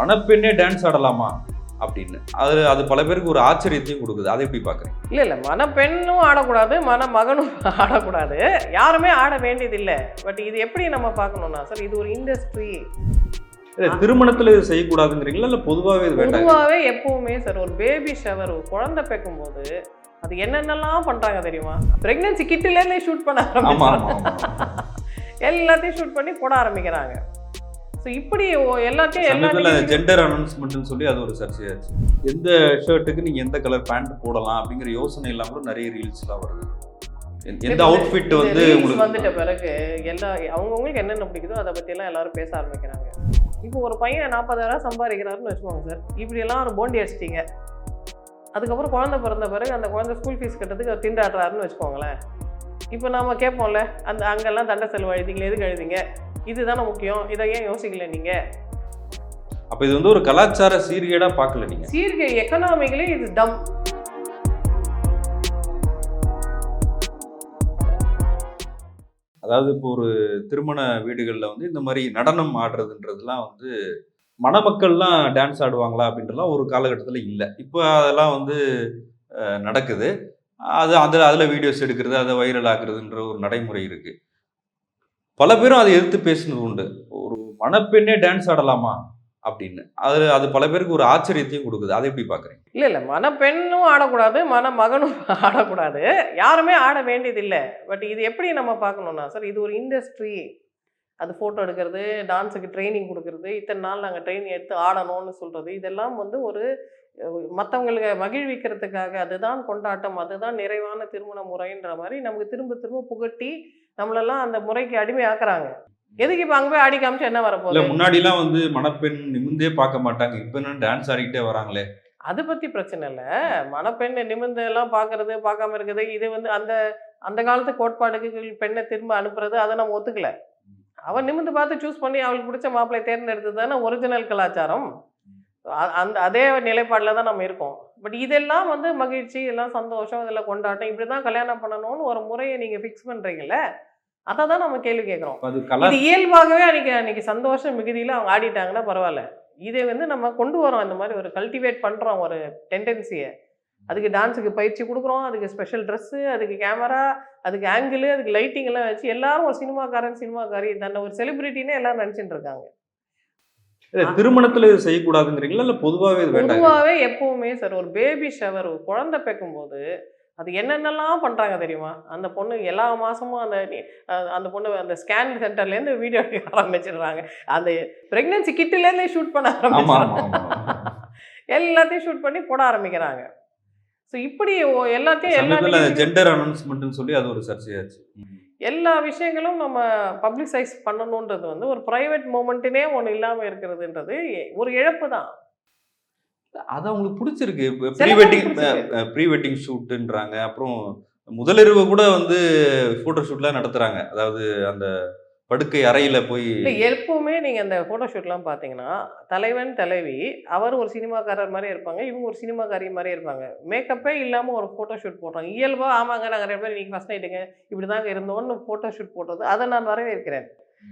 மணப்பெண்ணே dance ஆடலாமா? அப்படின்னு. அது அது பல பேருக்கு ஒரு ஆச்சரியத்தையும் கொடுக்குது. அதை எப்படி பார்க்குறீங்க? இல்லை இல்லை. மணப்பெண்ணும் ஆடக்கூடாது மணமகனும் ஆடக்கூடாது. யாருமே ஆட வேண்டியதில்லை. பட் இது எப்படி நம்ம பார்க்கணும்னா சார் இது ஒரு இண்டஸ்ட்ரி திருமணத்துல இது செய்யக்கூடாதுங்கிறீங்களா? இல்ல பொதுவாகவே இது வேண்டாம்? பொதுவாகவே எப்பவுமே சார் ஒரு பேபி ஷவர் ஒரு குழந்தை பிறக்கும்போது அது என்னென்னலாம் பண்றாங்க தெரியுமா? பிரெக்னன்சி கிட்டிலேருந்தே ஷூட் பண்ண ஆரம்பிச்சாங்க எல்லாத்தையும் ஷூட் பண்ணி போட ஆரம்பிக்கிறாங்க. ஸோ இப்படி எல்லாத்தையும் எல்லாத்தையும் ஜெண்டர் அனௌன்ஸ்மெண்ட்னு சொல்லி அது ஒரு சர்ச்சையாச்சு. எந்த ஷர்ட்டுக்கு நீங்க எந்த கலர் பேண்ட் போடலாம் அப்படிங்கிற யோசனை இல்லாம கூட நிறைய ரீல்ஸ்லாம் வருது. எந்த- அவுட்ஃபிட் வந்து வந்துட்ட பிறகு எல்லா அவங்கவுங்களுக்கு என்னென்ன பிடிக்குதோ அதை பத்தி எல்லாம் எல்லாரும் பேச ஆரம்பிக்கிறாங்க. இப்போ ஒரு பையன் நாற்பதாயிரம் சம்பாதிக்கிறாருன்னு வச்சுக்கோங்க சார். இப்படி எல்லாம் ஒரு போண்டி அடிச்சிட்டீங்க. அதுக்கப்புறம் குழந்தை பிறந்த பிறகு அந்த குழந்தை ஸ்கூல் ஃபீஸ் கட்டுறதுக்கு அவர் திண்டாடுறாருன்னு வச்சுக்கோங்களேன். இப்போ நாம கேட்போம்ல அந்த அங்கெல்லாம் தண்டை செலவு எழுதிங்களே எதுக்கு எழுதிங்க இதுதானே முக்கியம். இதை ஏன் யோசிக்கல நீங்க? அப்ப இது வந்து ஒரு கலாச்சார சீர்கேடா பார்க்கல நீங்க. சீர்கே எக்கனாமிக்கலி இது டம் அதாவது இப்போ ஒரு திருமண வீடுகளில் வந்து இந்த மாதிரி நடனம் ஆடுறதுன்றதுலாம் வந்து மணமக்கள்லாம் டான்ஸ் ஆடுவாங்களா அப்படின்றலாம் ஒரு காலகட்டத்தில் இல்லை. இப்போ அதெல்லாம் வந்து நடக்குது. அது அதில் அதில் வீடியோஸ் எடுக்கிறது அதை வைரல் ஆக்குறதுன்ற ஒரு நடைமுறை இருக்கு. பல பேரும் அதை எதிர்த்து பேசினது உண்டு. ஒரு மணப்பெண்ணே டான்ஸ் ஆடலாமா? அப்படின்னு. அது அது பல பேருக்கு ஒரு ஆச்சரியத்தையும் கொடுக்குது. அதை எப்படி பார்க்குறீங்க? இல்லை இல்லை. மணப்பெண்ணும் ஆடக்கூடாது மணமகனும் ஆடக்கூடாது. யாருமே ஆட வேண்டியதில்லை. பட் இது எப்படி நம்ம பார்க்கணும்னா சார் இது ஒரு இண்டஸ்ட்ரி அது ஃபோட்டோ எடுக்கிறது டான்ஸுக்கு ட்ரைனிங் கொடுக்கறது இத்தனை நாள் நாங்கள் ட்ரைனிங் எடுத்து ஆடணும்னு சொல்கிறது இதெல்லாம் வந்து ஒரு மற்றவங்களுக்கு மகிழ்விக்கிறதுக்காக அதுதான் கொண்டாட்டம் அதுதான் நிறைவான திருமண முறைன்ற மாதிரி நமக்கு திரும்ப திரும்ப புகட்டி நம்மளெல்லாம் அந்த முறைக்கு அடிமையாக்குறாங்க. எதுக்கு இப்போ அங்கே போய் ஆடி காமிச்சு என்ன இல்லை வரப்போகுது முன்னாடிலாம் வந்து மணப்பெண் நிமிந்தே பார்க்க மாட்டாங்க. இப்போ என்ன டான்ஸ் ஆடிக்கிட்டே வராங்களே? அதை பற்றி பிரச்சனை இல்லை. மணப்பெண் நிமிர்ந்து எல்லாம் பார்க்கறது பார்க்காம இருக்குது இது வந்து அந்த அந்த காலத்து கோட்பாடுகள் பெண்ணை திரும்ப அனுப்புறது அதை நம்ம ஒத்துக்கல. அவன் நிமிர்ந்து பார்த்து சூஸ் பண்ணி அவளுக்கு பிடிச்ச மாப்பிள்ளை தேர்ந்தெடுத்தது தானே ஒரிஜினல் கலாச்சாரம். அந்த அதே நிலைப்பாடில் தான் நம்ம இருக்கோம். பட் இதெல்லாம் வந்து மகிழ்ச்சி எல்லாம் சந்தோஷம் இதெல்லாம் கொண்டாட்டம் இப்படி தான் கல்யாணம் பண்ணணும்னு ஒரு முறையை நீங்கள் ஃபிக்ஸ் பண்ணுறீங்கல்ல அதை தான் நம்ம கேள்வி கேட்குறோம். இது இயல்பாகவே அன்னைக்கு அன்னைக்கு சந்தோஷம் மிகுதியில் அவங்க ஆடிட்டாங்கன்னா பரவாயில்ல. இதை வந்து நம்ம கொண்டு வரோம். இந்த மாதிரி ஒரு கல்டிவேட் பண்ணுறோம் ஒரு டெண்டன்சியை அதுக்கு டான்ஸுக்கு பயிற்சி கொடுக்குறோம். அதுக்கு ஸ்பெஷல் ட்ரெஸ்ஸு அதுக்கு கேமரா அதுக்கு ஆங்கிள் அதுக்கு லைட்டிங் எல்லாம் வச்சு எல்லாரும் ஒரு சினிமாக்காரன் சினிமாக்காரி தன்னை ஒரு செலிபிரிட்டினே எல்லாரும் நினச்சிட்டு இருக்காங்க. திருமணத்துல இது செய்யக்கூடாதுங்கிறீங்களா? இல்ல பொதுவாகவே பொதுவாகவே எப்பவுமே சார் ஒரு பேபி ஷவர் ஒரு குழந்தை பிறக்கும்போது அது என்னென்னலாம் பண்ணுறாங்க தெரியுமா? அந்த பொண்ணு எல்லா மாதமும் அந்த அந்த பொண்ணு அந்த ஸ்கேன் சென்டர்லேருந்து வீடியோ எடுக்க ஆரம்பிச்சிடுறாங்க. அந்த ப்ரெக்னன்சி கிட்டிலேருந்தே ஷூட் பண்ண ஆரம்பிச்சிடுறாங்க. ஆமா எல்லாத்தையும் ஷூட் பண்ணி போட ஆரம்பிக்கிறாங்க. ஸோ இப்படி எல்லாத்தையும் எல்லா ஜெண்டர் அனௌன்ஸ்மெண்ட்னு சொல்லி அது ஒரு சர்ச்சையாச்சு. எல்லா விஷயங்களும் நம்ம பப்ளிசைஸ் பண்ணணுன்றது வந்து ஒரு ப்ரைவேட் மூமெண்ட்டுனே ஒன்று இல்லாமல் இருக்கிறதுன்றது ஒரு இழப்பு தான். அது அவங்களுக்கு பிடிச்சிருக்கு. Pre wedding. ப்ரீ வெட்டிங் ஷூட்டுன்றாங்க. அப்புறம் முதலிரவு கூட வந்து ஃபோட்டோ ஷூட்லாம் நடத்துறாங்க. அதாவது அந்த படுக்கை அறையில போய் இல்லை எப்பவுமே நீங்கள் அந்த ஃபோட்டோஷூட்லாம் பார்த்தீங்கன்னா தலைவன் தலைவி அவர் ஒரு சினிமாக்காரர் மாதிரி இருப்பாங்க இவங்க ஒரு சினிமாக்காரி மாதிரி இருப்பாங்க. மேக்கப்பே இல்லாமல் ஒரு ஃபோட்டோஷூட் போடுறாங்க. இயல்பாக ஆமாங்க நாங்கள் ரெண்டு பேரும் இன்றைக்கி ஃபஸ்ட் நைட்டுங்க இப்படி தாங்க இருந்தோம்னு ஃபோட்டோஷூட் போடுறது. அதை நான் வரவேற்கிறேன்.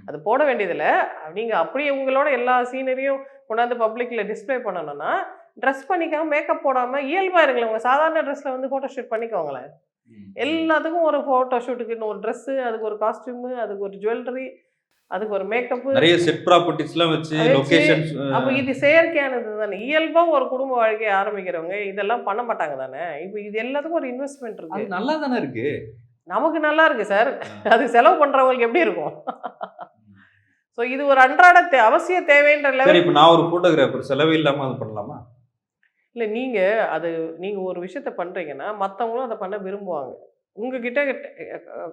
அது போட வேண்டியதில்லை. நீங்கள் அப்படியே உங்களோட எல்லா சீனரியும் கொண்டாந்து பப்ளிக்கில் டிஸ்ப்ளே பண்ணணும்னா ட்ரெஸ் பண்ணிக்காம மேக்கப் போடாமல் இயல்பாக இருங்களேன். உங்கள் சாதாரண ட்ரெஸ்ஸில் வந்து ஃபோட்டோஷூட் பண்ணிக்கோங்களேன். எல்லாத்துக்கும் ஒரு ஃபோட்டோ ஷூட்டுக்கு ஒரு ட்ரெஸ்ஸு அதுக்கு ஒரு காஸ்டியூமு அதுக்கு ஒரு ஜுவல்லரி அதுக்கு ஒரு மேக்கப்பு நிறைய செட் ப்ராப்பர்ட்டிஸ்லாம் வச்சு லொகேஷன்ஸ் அப்போ இது செயற்கையானது தானே. இயல்பா ஒரு குடும்ப வாழ்க்கையை ஆரம்பிக்கிறவங்க இதெல்லாம் பண்ண மாட்டாங்க தானே. இப்போ இது எல்லாத்துக்கும் ஒரு இன்வெஸ்ட்மெண்ட் இருக்கு. நல்லா தானே இருக்கு. நமக்கு நல்லா இருக்கு சார் அது செலவு பண்றவங்களுக்கு எப்படி இருக்கும்? ஸோ இது ஒரு அன்றாட தே- அவசிய தேவைன்ற லெவல் இப்போ நான் ஒரு ஃபோட்டோகிராஃபர் செலவே இல்லாம அது பண்ணலாமா? இல்லை நீங்க அது நீங்க ஒரு விஷயத்த பண்றீங்கன்னா மற்றவங்களும் அதை பண்ண விரும்புவாங்க. உங்ககிட்ட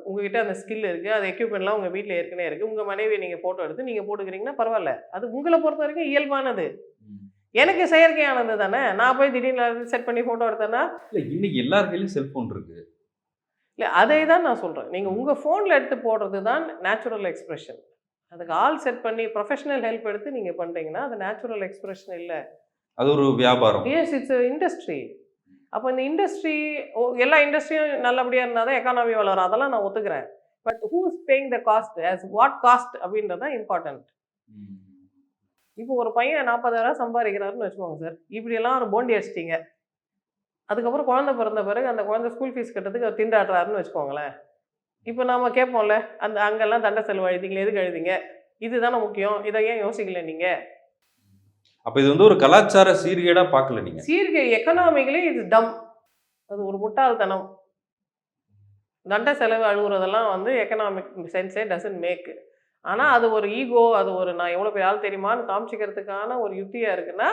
உங்ககிட்ட அந்த ஸ்கில் இருக்கு அது எக்யூப்மெண்ட்லாம் உங்க வீட்டில் ஏற்கனவே இருக்கு. உங்க மனைவி நீங்க போட்டோ எடுத்து நீங்க போட்டுக்கிறீங்கன்னா பரவாயில்ல. அது உங்களை பொறுத்த வரைக்கும் இயல்பானது. எனக்கு செயற்கையானது தானே? நான் போய் திடீர்னு செட் பண்ணி ஃபோட்டோ எடுத்தேன்னா? இல்ல இன்னைக்கு எல்லார் கையிலயும் செல்போன் இருக்கு. இல்லை அதை தான் நான் சொல்கிறேன் நீங்கள் உங்கள் ஃபோனில் எடுத்து போடுறது தான் நேச்சுரல் எக்ஸ்பிரஷன் அதுக்கு ஆல் செட் பண்ணி ப்ரொஃபஷனல் ஹெல்ப் எடுத்து நீங்கள் பண்ணுறீங்கன்னா அது நேச்சுரல் எக்ஸ்பிரஷன் இல்லை. அது ஒரு வியாபாரம். எஸ் இட்ஸ் இண்டஸ்ட்ரி அப்போ இந்த இண்டஸ்ட்ரி எல்லா இண்டஸ்ட்ரியும் நல்லபடியாக இருந்தால் தான் எக்கானமி வளரும். அதெல்லாம் நான் ஒத்துக்கிறேன். But who's paying the cost as what cost அப்படின்றது தான் இம்பார்ட்டன்ட் இப்போ ஒரு பையன் நாற்பதாயிரம் சம்பாதிக்கிறாருன்னு வச்சுக்கோங்க சார் இப்படியெல்லாம் ஒரு போண்டி அடிச்சிட்டிங்க. அதுக்கப்புறம் குழந்தை பிறந்த பிறகு அந்த குழந்தை ஸ்கூல் ஃபீஸ் கட்டுறதுக்கு அவர் திண்டாடுறாருன்னு வச்சுக்கோங்களேன். இப்போ நாம கேட்போம்ல அந்த அங்கெல்லாம் தண்டை செலவு எழுதிங்களே எதுக்கு எழுதிங்க இதுதானே முக்கியம். இதை ஏன் யோசிக்கல நீங்கள் அப்போ இது வந்து ஒரு கலாச்சார சீர்கேடாக பார்க்கல நீங்கள் சீர்கே எக்கனாமிக்கலி இது டம் அது ஒரு முட்டாள்தனம். தண்ட செலவு அழுகுறதெல்லாம் வந்து எக்கனாமிக் சென்ஸே டசன்ட் மேக் ஆனால் அது ஒரு ஈகோ அது ஒரு நான் எவ்வளோ பெரிய ஆள் தெரியுமான்னு காமிச்சிக்கிறதுக்கான ஒரு யுக்தியாக இருக்குன்னா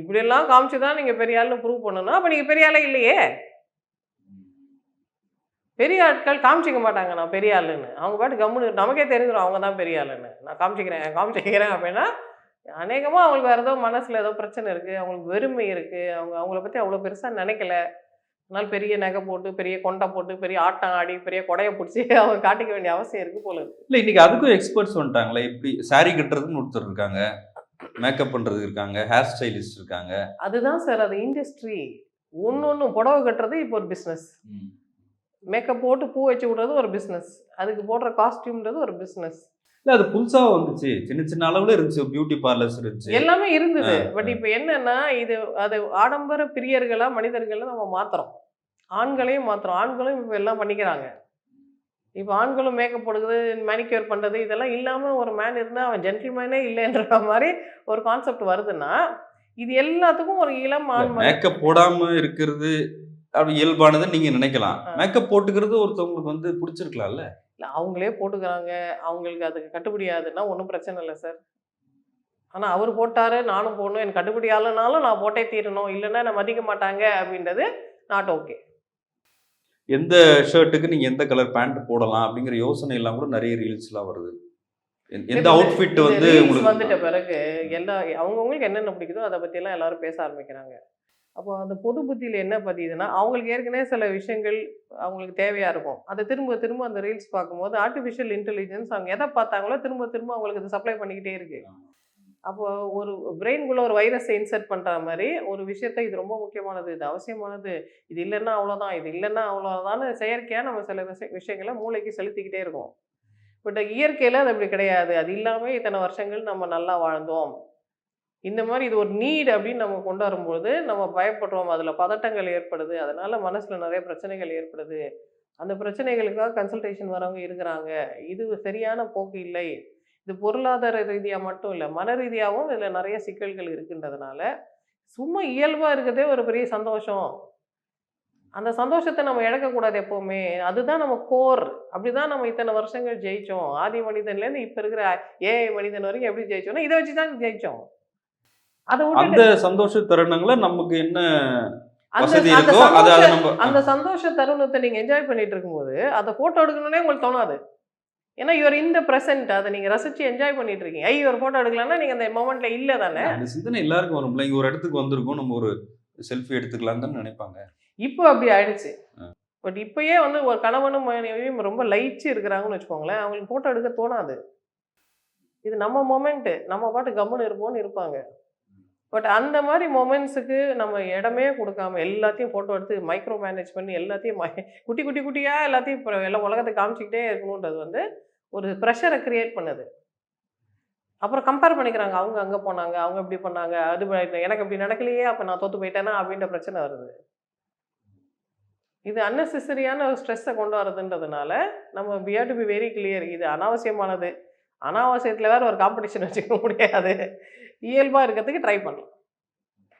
இப்படியெல்லாம் காமிச்சு தான் நீங்கள் பெரிய ஆள்னு ப்ரூவ் பண்ணணும். அப்போ நீங்கள் பெரிய ஆளே இல்லையே. பெரிய ஆட்கள் காமிச்சிக்க மாட்டாங்க நான் பெரிய ஆளுன்னு. அவங்க பாட்டு கம்முன்னு நமக்கே தெரிஞ்சிடும் அவங்க தான் பெரிய ஆளுன்னு. நான் காமிச்சிக்கிறேன் காமிச்சிக்கிறேன் அப்படின்னா அநேகமாக அவங்களுக்கு வேறு ஏதோ மனசில் ஏதோ பிரச்சனை இருக்குது அவங்களுக்கு வெறுமை இருக்குது அவங்க அவங்கள பற்றி அவ்வளோ பெருசாக நினைக்கல. அதனால பெரிய நகை போட்டு பெரிய கொண்டை போட்டு பெரிய ஆட்டம் ஆடி பெரிய கொடையை பிடிச்சி அவங்க காட்டிக்க வேண்டிய அவசியம் இருக்குது போல இருக்கு. இல்ல இன்னைக்கு அதுக்கும் எக்ஸ்பர்ட்ஸ் வந்துட்டாங்களே. எப்படி saree கட்டுறதுன்னு ஒருத்தர் இருக்காங்க. மேக்கப் பண்றது இருக்காங்க. ஹேர் ஸ்டைலிஸ்ட் இருக்காங்க. அதுதான் சார் அது இண்டஸ்ட்ரி ஒன்று ஒன்று புடவை கட்டுறது இப்போ ஒரு பிஸ்னஸ் மேக்கப் போட்டு பூ வச்சு விடுறது ஒரு பிஸ்னஸ் அதுக்கு போடுற காஸ்டியூம்ன்றது ஒரு பிஸ்னஸ் இல்ல அது புதுசா வந்துச்சு. சின்ன சின்ன அளவுல இருந்துச்சு. பியூட்டி பார்லர்ஸ் இருந்துச்சு. எல்லாமே இருந்தது. பட். இப்போ என்னன்னா இது அது ஆடம்பர பிரியர்களா மனிதர்களை நம்ம மாத்துறோம். ஆண்களையும் மாத்துறோம். ஆண்களும் இப்போ எல்லாம் பண்ணிக்கிறாங்க. இப்போ ஆண்களும் மேக்கப் போடுறது மேனிக்யூர் பண்ணுறது இதெல்லாம் இல்லாமல் ஒரு மேன் இருந்தால் அவன் ஜென்டில்மேனே இல்லைன்ற மாதிரி ஒரு கான்செப்ட் வருதுன்னா இது எல்லாத்துக்கும் ஒரு இளம் ஆண் மேக்கப் போடாம இருக்கிறது அப்படி இயல்பானதுன்னு நீங்க நினைக்கலாம். மேக்கப் போட்டுக்கிறது ஒருத்தவங்களுக்கு வந்து பிடிச்சிருக்கலாம்ல. இல்லை அவங்களே போட்டுக்கிறாங்க. அவங்களுக்கு அதுக்கு கட்டுப்படி ஆகுதுன்னா ஒன்றும் பிரச்சனை இல்லை சார். ஆனால் அவர் போட்டாரு நானும் போடணும். எனக்கு கட்டுப்படி ஆகலைனாலும் நான் போட்டே தீரணும். இல்லைன்னா நான் மதிக்க மாட்டாங்க அப்படின்றது நாட் ஓகே எந்த ஷர்ட்டுக்கு நீங்க எந்த கலர் பேண்ட் போடலாம் அப்படிங்கிற யோசனை எல்லாம் கூட நிறைய ரீல்ஸ் எல்லாம் வருது. எந்த- அவுட்ஃபிட் வந்து வந்துட்ட உங்களுக்கு பிறகு எல்லா அவங்கவுங்களுக்கு என்னென்ன பிடிக்குதோ அதை பற்றியெல்லாம் எல்லாரும் பேச ஆரம்பிக்கிறாங்க. அப்போ அந்த பொது புத்தியில் என்ன பதியுதுன்னா அவங்களுக்கு ஏற்கனவே சில விஷயங்கள் அவங்களுக்கு தேவையாக இருக்கும். அதை திரும்ப திரும்ப அந்த ரீல்ஸ் பார்க்கும்போது ஆர்டிஃபிஷியல் இன்டெலிஜென்ஸ் அவங்க எதை பார்த்தாங்களோ திரும்ப திரும்ப அவங்களுக்கு அது சப்ளை பண்ணிக்கிட்டே இருக்கு. அப்போ ஒரு பிரெயின்குள்ளே ஒரு வைரஸை இன்சர்ட் பண்ணுற மாதிரி ஒரு விஷயத்தை இது ரொம்ப முக்கியமானது இது அவசியமானது இது இல்லைன்னா அவ்வளோதான் இது இல்லைன்னா அவ்வளோதான்னு செயற்கையாக நம்ம சில விஷய விஷயங்களை மூளைக்கு செலுத்திக்கிட்டே இருக்கோம். பட் இயற்கையில் அது அப்படி கிடையாது. அது இல்லாமல் இத்தனை வருஷங்கள் நம்ம நல்லா வாழ்ந்தோம். இந்த மாதிரி இது ஒரு நீட் அப்படின்னு நம்ம கொண்டு வரும்போது நம்ம பயப்படுறோம். அதில் பதட்டங்கள் ஏற்படுது. அதனால் மனசில் நிறைய பிரச்சனைகள் ஏற்படுது. அந்த பிரச்சனைகளுக்காக கன்சல்டேஷன் வரவங்க இருக்கிறாங்க. இது சரியான போக்கு இல்லை. இது பொருளாதார ரீதியாக மட்டும் இல்லை மன ரீதியாகவும் இதில் நிறைய சிக்கல்கள் இருக்குன்றதுனால சும்மா இயல்பாக இருக்கிறதே ஒரு பெரிய சந்தோஷம். அந்த சந்தோஷத்தை நம்ம இழக்கக்கூடாது எப்போவுமே. அதுதான் நம்ம கோர் அப்படிதான் நம்ம இத்தனை வருஷங்கள் ஜெயித்தோம் ஆதி மனிதன்லேருந்து இப்போ இருக்கிற ஏஐ மனிதன் வரைக்கும் எப்படி ஜெயிச்சோம்னா இதை வச்சு தான் ஜெயிச்சோம். அந்த சந்தோஷ தருணங்களை நமக்கு என்ன அந்த சந்தோஷ- தருணத்தை நீங்க என்ஜாய் பண்ணிட்டு இருக்கும்போது அதை போட்டோ எடுக்கணும்னே உங்களுக்கு தோணாது. ஏன்னா யுவர் இந்த பிரசன்ட் அதை நீங்க ரசிச்சு என்ஜாய் பண்ணிட்டு இருக்கீங்க ஐ ஒரு போட்டோ எடுக்கலாம்னா நீங்க அந்த மொமெண்ட்ல இல்ல தானே? அந்த சிந்தனை எல்லாருக்கும் வரும்ல இங்க ஒரு இடத்துக்கு வந்திருக்கோம். நம்ம ஒரு செல்ஃபி எடுத்துக்கலாம் தான் நினைப்பாங்க. இப்போ அப்படி ஆயிடுச்சு. பட் இப்பயே வந்து ஒரு கணவனும் மனைவியும் ரொம்ப லைச்சு இருக்கிறாங்கன்னு வச்சுக்கோங்களேன். அவங்களுக்கு போட்டோ எடுக்க தோணாது. இது நம்ம மொமெண்ட் நம்ம பாட்டு கம்முன்னு இருப்போம்னு இருப்பாங்க. பட் அந்த மாதிரி மொமெண்ட்ஸுக்கு நம்ம இடமே கொடுக்காம எல்லாத்தையும் ஃபோட்டோ எடுத்து மைக்ரோ மேனேஜ் பண்ணி எல்லாத்தையும் குட்டி குட்டி குட்டியாக எல்லாத்தையும் இப்போ எல்லாம் உலகத்தை காமிச்சிக்கிட்டே இருக்கணுன்றது வந்து ஒரு ப்ரெஷரை க்ரியேட் பண்ணுது. அப்புறம் கம்பேர் பண்ணிக்கிறாங்க. அவங்க அங்கே போனாங்க அவங்க இப்படி பண்ணாங்க அது எனக்கு அப்படி நடக்கலையே அப்போ நான் தோற்று போயிட்டேன்னா அப்படின்ற பிரச்சனை வருது. இது அன்னெசரியான ஒரு ஸ்ட்ரெஸ்ஸை கொண்டு வரதுன்றதுனால நம்ம we to be very clear இது அனாவசியமானது. அனாவசியத்தில் வேறு ஒரு காம்படிஷன் வச்சுக்க முடியாது. இயல்பாக இருக்கிறதுக்கு ட்ரை பண்ணலாம்